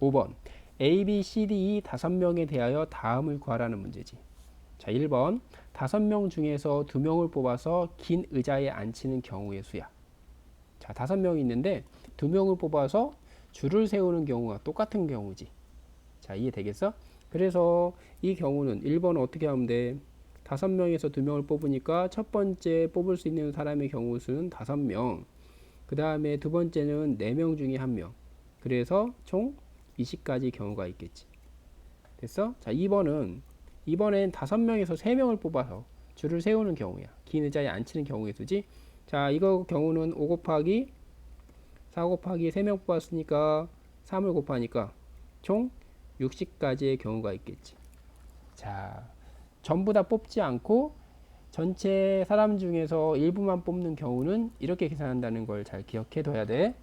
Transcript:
5번 A, B, C, D, E 다섯 명에 대하여 다음을 구하라는 문제지. 자, 1번 다섯 명 중에서 두 명을 뽑아서 긴 의자에 앉히는 경우의 수야. 자, 다섯 명이 있는데 두 명을 뽑아서 줄을 세우는 경우가 똑같은 경우지. 자, 이해되겠어? 그래서 이 경우는 1번 어떻게 하면 돼? 다섯 명에서 두 명을 뽑으니까 첫 번째 뽑을 수 있는 사람의 경우 수는 다섯 명. 그 다음에 두 번째는 네 명 중에 한 명. 그래서 총 20가지 경우가 있겠지. 됐어? 자, 2번은 이번엔 다섯 명에서 세 명을 뽑아서 줄을 세우는 경우야. 긴 의자에 앉히는 경우의 수지. 자, 이거 경우는 5 곱하기 4 곱하기 3명 뽑았으니까 3을 곱하니까 총 60가지의 경우가 있겠지. 자, 전부 다 뽑지 않고 전체 사람 중에서 일부만 뽑는 경우는 이렇게 계산한다는 걸 잘 기억해 둬야 돼.